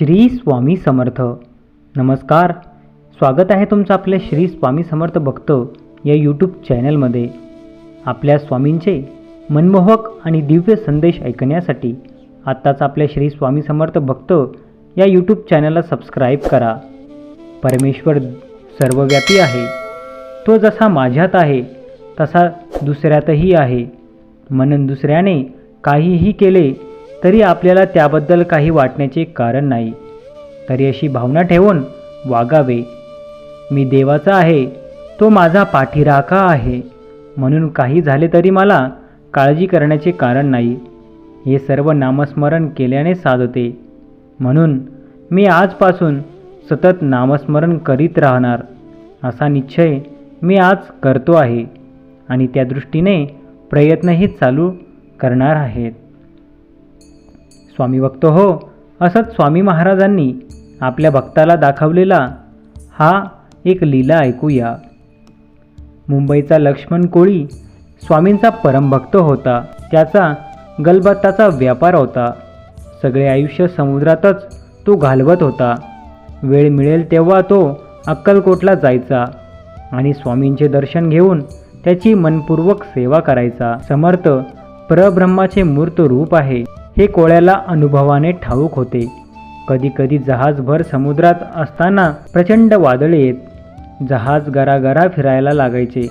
श्री स्वामी समर्थ. नमस्कार. स्वागत आहे तुमचं आपल्या श्री स्वामी समर्थ भक्त या यूट्यूब चॅनलमध्ये आपल्या स्वामींचे मनमोहक आणि दिव्य संदेश ऐकण्यासाठी आत्ताच आपल्या श्री स्वामी समर्थ भक्त या यूट्यूब चॅनलला सबस्क्राईब करा. परमेश्वर सर्वव्यापी आहे. तो जसा माझ्यात आहे तसा दुसऱ्यातही आहे. म्हणून दुसऱ्याने काहीही केले तरी आपल्याला त्याबद्दल काही वाटण्याचे कारण नाही. तरी अशी भावना ठेवून वागावे. मी देवाचा आहे तो माझा पाठीराखा आहे. म्हणून काही झाले तरी मला काळजी करण्याचे कारण नाही. हे सर्व नामस्मरण केल्याने साधते. म्हणून मी आजपासून सतत नामस्मरण करीत राहणार. असा निश्चय मी आज करतो आहे आणि त्या दृष्टीने प्रयत्नही चालू करणार आहेत. स्वामी भक्त हो असंच स्वामी महाराजांनी आपल्या भक्ताला दाखवलेला हा एक लीला ऐकूया. मुंबईचा लक्ष्मण कोळी स्वामींचा परमभक्त होता. त्याचा गलबत्ताचा व्यापार होता. सगळे आयुष्य समुद्रातच तो घालवत होता. वेळ मिळेल तेव्हा तो अक्कलकोटला जायचा आणि स्वामींचे दर्शन घेऊन त्याची मनपूर्वक सेवा करायचा. समर्थ परब्रह्माचे मूर्त रूप आहे. हे कोळ्याला अनुभवाने ठाऊक होते. कधीकधी जहाजभर समुद्रात असताना प्रचंड वादळे येत. जहाज गरागरा फिरायला लागायचे.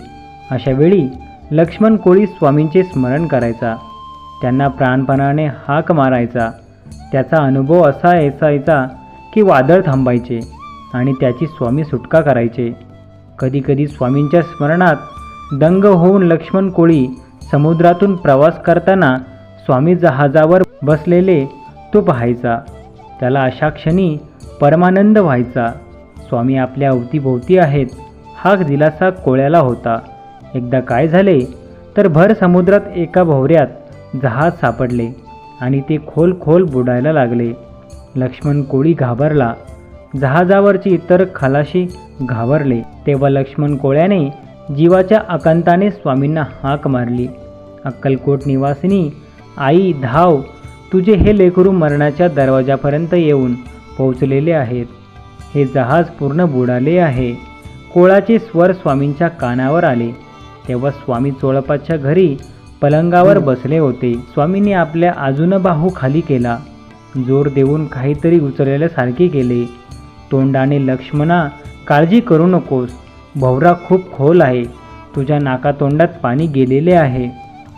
अशावेळी लक्ष्मण कोळी स्वामींचे स्मरण करायचा. त्यांना प्राणपणाने हाक मारायचा. त्याचा अनुभव असा असायचा की वादळ थांबायचे आणि त्याची स्वामी सुटका करायचे. कधीकधी स्वामींच्या स्मरणात दंग होऊन लक्ष्मण कोळी समुद्रातून प्रवास करताना स्वामी जहाजावर बसलेले तो पाहायचा. त्याला अशा क्षणी परमानंद व्हायचा. स्वामी आपल्या अवतीभोवती आहेत. हा दिलासा कोळ्याला होता. एकदा काय झाले तर भर समुद्रात एका भोवऱ्यात जहाज सापडले आणि ते खोल खोल बुडायला लागले. लक्ष्मण कोळी घाबरला. जहाजावरची इतर खलाशी घाबरले. तेव्हा लक्ष्मण कोळ्याने जीवाच्या आकांताने स्वामींना हाक मारली. अक्कलकोट निवासिनी आई धाव तुझे हे लेकरू मरणाच्या दरवाजापर्यंत येऊन पोहोचलेले आहेत. हे जहाज पूर्ण बुडाले आहे. कोळाचे स्वर स्वामींच्या कानावर आले. तेव्हा स्वामी चोळपाच्या घरी पलंगावर बसले होते. स्वामींनी आपल्या अजून बाहू खाली केला. जोर देऊन काहीतरी उचलल्यासारखे केले. तोंडाने लक्ष्मणा काळजी करू नकोस. भवरा खूप खोल आहे. तुझ्या नाकातोंडात पाणी गेलेले आहे.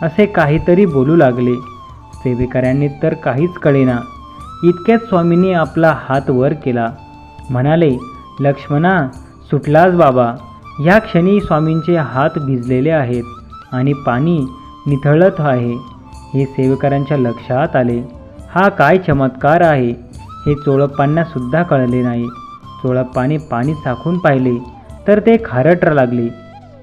असे काहीतरी बोलू लागले. सेवेकऱ्यांनी तर काहीच कळेना. इतक्यात स्वामींनी आपला हात वर केला. म्हणाले लक्ष्मणा सुटलाच बाबा. ह्या क्षणी स्वामींचे हात भिजलेले आहेत आणि पाणी निथळत आहे. हे सेवेकरांच्या लक्षात आले. हा काय चमत्कार आहे? हे चोळप्पांनासुद्धा कळले नाही. चोळप्पाने पाणी चाखून पाहिले तर ते खारट लागले.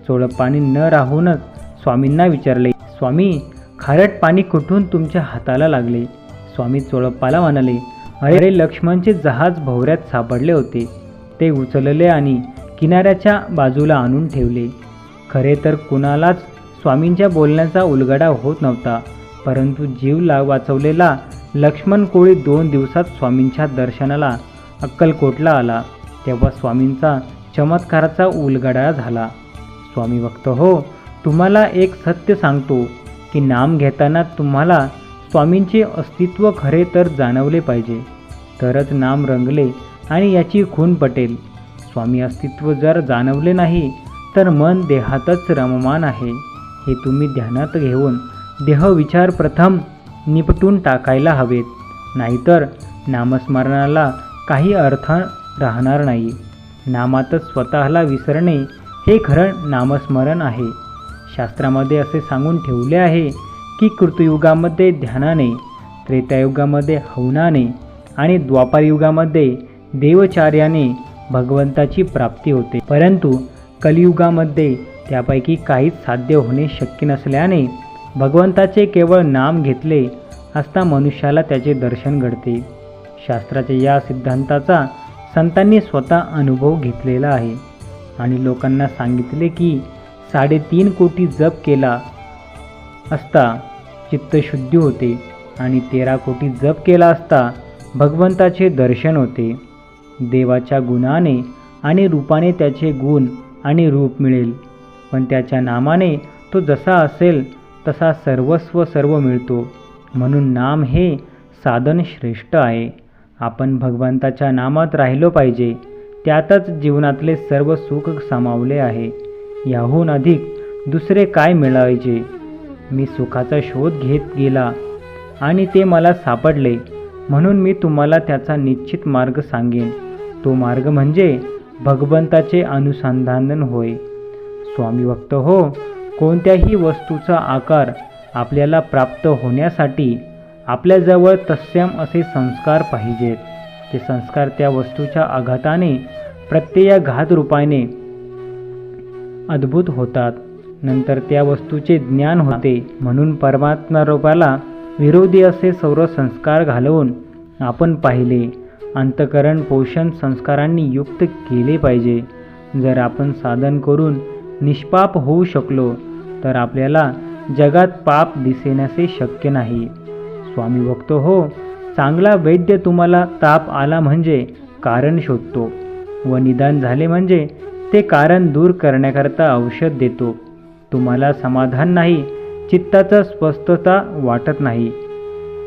चोळप्पाने न राहूनच स्वामींना विचारले स्वामी खारट पाणी कुठून तुमच्या हाताला लागले? स्वामी चोळप्पाला म्हणाले अरे लक्ष्मणचे जहाज भोवऱ्यात सापडले होते. ते उचलले आणि किनाऱ्याच्या बाजूला आणून ठेवले. खरे तर कुणालाच स्वामींच्या बोलण्याचा उलगडा होत नव्हता. परंतु जीव ला वाचवलेला लक्ष्मण कोळी दोन दिवसात स्वामींच्या दर्शनाला अक्कलकोटला आला. तेव्हा स्वामींचा चमत्काराचा उलगडा झाला. स्वामी भक्त हो तुम्हाला एक सत्य सांगतो. की नाम घेताना तुम्हाला स्वामींचे अस्तित्व खरे तर जाणवले पाहिजे. तरच नाम रंगले आणि याची खून पटेल. स्वामी अस्तित्व जर जाणवले नाही तर मन देहातच रममान आहे. हे तुम्ही ध्यानात घेऊन देहविचार प्रथम निपटून टाकायला हवेत. नाहीतर नामस्मरणाला काही अर्थ राहणार नाही. नामातच स्वतःला विसरणे हे खरं नामस्मरण आहे. शास्त्रामध्ये असे सांगून ठेवले आहे की कृतयुगामध्ये ध्यानाने त्रेतायुगामध्ये हवनाने आणि द्वापारयुगामध्ये देवचार्याने भगवंताची प्राप्ती होते. परंतु कलियुगामध्ये त्यापैकी काहीच साध्य होणे शक्य नसल्याने भगवंताचे केवळ नाम घेतले असता मनुष्याला त्याचे दर्शन घडते. शास्त्राच्या या सिद्धांताचा संतांनी स्वतः अनुभव घेतलेला आहे आणि लोकांना सांगितले की साडेतीन कोटी जप केला असता चित्तशुद्धी होते आणि तेरा कोटी जप केला असता भगवंताचे दर्शन होते. देवाच्या गुणाने आणि रूपाने त्याचे गुण आणि रूप मिळेल. पण त्याच्या नामाने तो जसा असेल तसा सर्वस्व सर्व मिळतो. म्हणून नाम हे साधन श्रेष्ठ आहे. आपण भगवंताच्या नामात राहिलो पाहिजे. त्यातच जीवनातले सर्व सुख सामावले आहे. याहून अधिक दुसरे काय मिळायचे? मी सुखाचा शोध घेत गेला आणि ते मला सापडले. म्हणून मी तुम्हाला त्याचा निश्चित मार्ग सांगेन. तो मार्ग म्हणजे भगवंताचे अनुसंधान होय. स्वामी भक्त हो कोणत्याही वस्तूचा आकार आपल्याला प्राप्त होण्यासाठी आपल्याजवळ तत्सम असे संस्कार पाहिजेत. ते संस्कार त्या वस्तूच्या आघाताने प्रत्यय घात रूपाने अद्भुत होतात. नंतर त्या वस्तूचे ज्ञान होते. म्हणून परमात्मा रूपाला विरोधी असे सर्व संस्कार घालवून आपण पाहिले. अंतकरण पोषण संस्कारांनी युक्त केले पाहिजे. जर आपण साधन करून निष्पाप होऊ शकलो तर आपल्याला जगात पाप दिसेण्याचे शक्य नाही. स्वामी बघतो हो चांगला वैद्य तुम्हाला ताप आला म्हणजे कारण शोधतो. व निदान झाले म्हणजे ते कारण दूर करण्याकरता औषध देतो. तुम्हाला समाधान नाही चित्ताचं स्वस्थता वाटत नाही.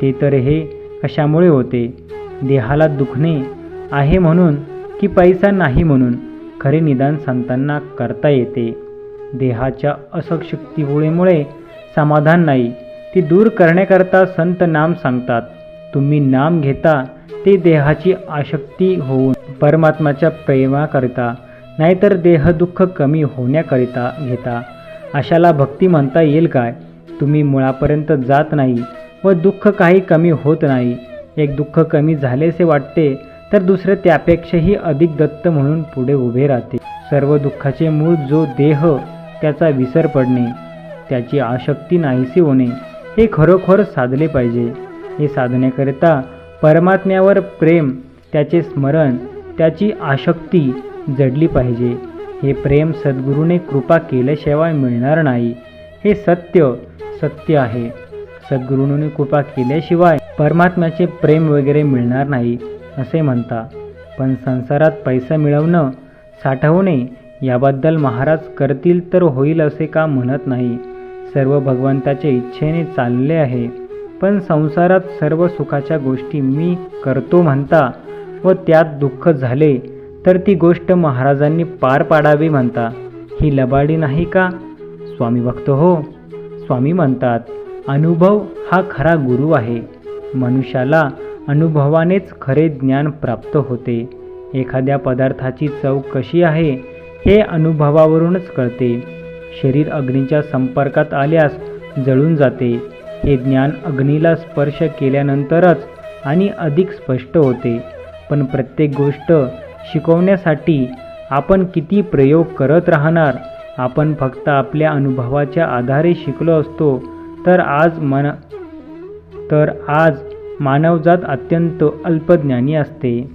ते तर हे कशामुळे होते? देहाला दुखणे आहे म्हणून की पैसा नाही म्हणून? खरे निदान संतांना करता येते. देहाच्या असशक्तीमुळेमुळे समाधान नाही ती दूर करण्याकरता संत नाम सांगतात. तुम्ही नाम घेता ते देहाची आशक्ती होऊन परमात्माच्या प्रेमाकरिता नाहीतर देहदुःख कमी होण्याकरिता घेता. अशाला भक्ती म्हणता येईल काय? तुम्ही मुळापर्यंत जात नाही व दुःख काही कमी होत नाही. एक दुःख कमी झालेसे वाटते तर दुसरे त्यापेक्षाही अधिक दत्त म्हणून पुढे उभे राहते. सर्व दुःखाचे मूळ जो देह त्याचा विसर पडणे त्याची आशक्ती नाहीशी होणे हे खरोखर साधले पाहिजे. हे साधण्याकरिता परमात्म्यावर प्रेम त्याचे स्मरण त्याची आशक्ती जडली पाहिजे. हे प्रेम सद्गुरूने कृपा केल्याशिवाय मिळणार नाही. हे सत्य सत्य आहे. सद्गुरूने कृपा केल्याशिवाय परमात्म्याचे प्रेम वगैरे मिळणार नाही असे म्हणता. पण संसारात पैसा मिळवणं साठवणे याबद्दल महाराज करतील तर होईल असे का म्हणत नाही? सर्व भगवंताच्या इच्छेने चालले आहे. पण संसारात सर्व सुखाच्या गोष्टी मी करतो म्हणता व त्यात दुःख झाले तर ती गोष्ट महाराजांनी पार पाडावी म्हणता. ही लबाडी नाही का? स्वामी भक्त हो. स्वामी म्हणतात अनुभव हा खरा गुरु आहे. मनुष्याला अनुभवानेच खरे ज्ञान प्राप्त होते. एखाद्या पदार्थाची चव कशी आहे हे अनुभवावरूनच कळते. शरीर अग्नीच्या संपर्कात आल्यास जळून जाते. हे ज्ञान अग्नीला स्पर्श केल्यानंतरच आणि अधिक स्पष्ट होते. पण प्रत्येक गोष्ट शिकवण्यासाठी आपण किती प्रयोग करत राहणार? आपण फक्त आपल्या अनुभवाच्या आधारे शिकलो असतो तर आज मन तर आज मानवजात अत्यंत अल्पज्ञानी असते.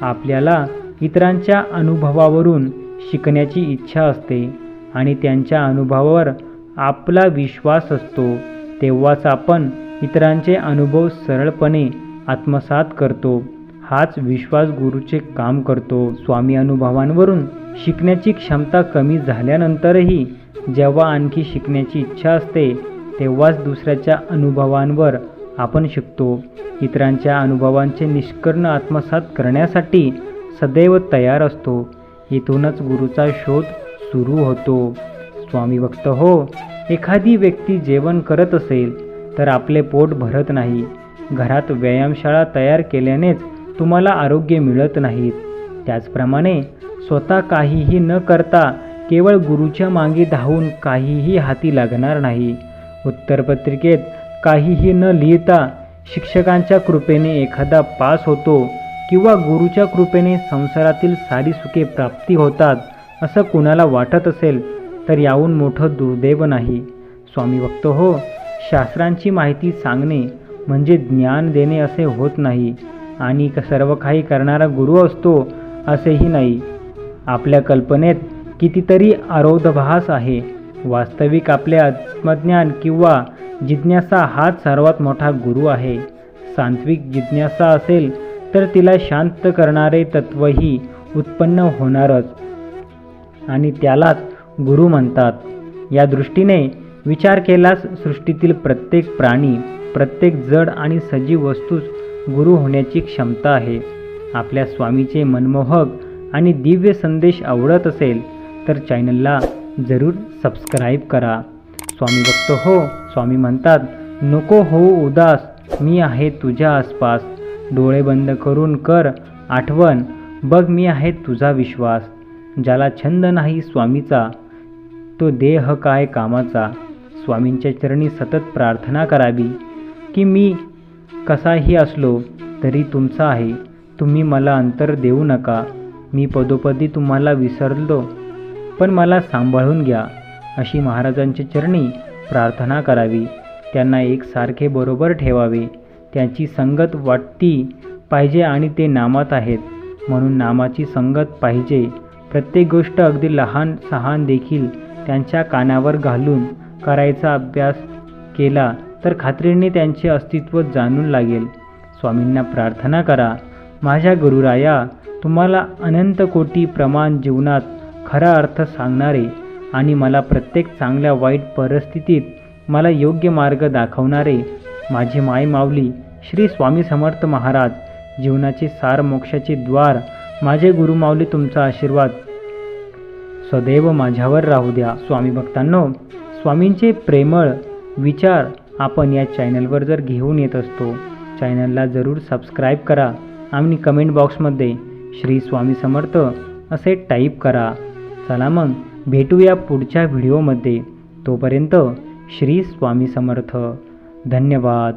आपल्याला इतरांच्या अनुभवावरून शिकण्याची इच्छा असते आणि त्यांच्या अनुभवावर आपला विश्वास असतो. तेव्हाच आपण इतरांचे अनुभव सरळपणे आत्मसात करतो. हाच विश्वास गुरुचे काम करतो स्वामी अनुभवांवरून. शिकण्याची क्षमता कमी झाल्यानंतरही जेव्हा आणखी शिकण्याची इच्छा असते तेव्हाच दुसऱ्याच्या अनुभवांवर आपण शिकतो. इतरांच्या अनुभवांचे निष्कर्ण आत्मसात करण्यासाठी सदैव तयार असतो. इथूनच गुरुचा शोध सुरू होतो. स्वामी भक्त हो एखादी व्यक्ती जेवण करत असेल तर आपले पोट भरत नाही. घरात व्यायामशाळा तयार केल्यानेच तुम्हाला आरोग्य मिळत नाहीत. त्याचप्रमाणे स्वतः काहीही न करता केवळ गुरुच्या मागे धावून काहीही हाती लागणार नाही. उत्तरपत्रिकेत काहीही न लिहिता शिक्षकांच्या कृपेने एखादा पास होतो किंवा गुरुच्या कृपेने संसारातील सारी सुखे प्राप्ती होतात असं कुणाला वाटत असेल तर याहून मोठं दुर्दैव नाही. स्वामी भक्त हो शास्त्रांची माहिती सांगणे म्हणजे ज्ञान देणे असे होत नाही. आणि सर्व काही करणारा गुरु असतो असेही नाही. आपल्या कल्पनेत कितीतरी आरोधभास आहे. वास्तविक आपले आत्मज्ञान किंवा जिज्ञासा हाच सर्वात मोठा गुरु आहे. सांत्विक जिज्ञासा असेल तर तिला शांत करणारे तत्वही उत्पन्न होणारच. आणि त्यालाच गुरु म्हणतात. या दृष्टीने विचार केल्यास सृष्टीतील प्रत्येक प्राणी प्रत्येक जड आणि सजीव वस्तूच गुरु होण्याची क्षमता आहे. आपल्या स्वामीचे मनमोहक आणि दिव्य संदेश आवडत असेल तर चॅनलला जरूर सबस्क्राईब करा. स्वामी भक्त हो स्वामी म्हणतात नको हो उदास मी आहे तुझ्या आसपास. डोळे बंद करून कर आठवण बघ मी आहे तुझा विश्वास. ज्याला छंद नाही स्वामीचा तो देह काय कामाचा. स्वामींच्या चरणी सतत प्रार्थना करावी की मी कसाही असलो तरी तुमचा आहे. तुम्ही मला अंतर देऊ नका. मी पदोपदी तुम्हाला विसरलो. पण मला सांभाळून घ्या. अशी महाराजांच्या चरणी प्रार्थना करावी. त्यांना एकसारखे बरोबर ठेवावे. त्यांची संगत वाटती पाहिजे आणि ते नामात आहेत. म्हणून नामाची संगत पाहिजे. प्रत्येक गोष्ट अगदी लहान सहान देखील त्यांच्या कानावर घालून करायचा अभ्यास केला तर खात्रीने त्यांचे अस्तित्व जाणून लागेल. स्वामींना प्रार्थना करा. माझ्या गुरुराया तुम्हाला अनंत कोटी प्रमाण जीवनात खरा अर्थ सांगणारे आणि मला प्रत्येक चांगल्या वाईट परिस्थितीत मला योग्य मार्ग दाखवणारे माझी माय माऊली श्री स्वामी समर्थ महाराज जीवनाचे सार मोक्षाचे द्वार माझे गुरुमाऊली तुमचा आशीर्वाद. सदैव माझ्यावर राहू द्या स्वामी भक्तांनो. स्वामींचे प्रेमळ विचार आपण या चॅनलवर जर घेऊन येत असतो चॅनलला जरूर सबस्क्राईब करा आणि कमेंट बॉक्समध्ये श्री स्वामी समर्थ असे टाईप करा. चला मग भेटूया पुढच्या व्हिडिओमध्ये. तोपर्यंत श्री स्वामी समर्थ. धन्यवाद.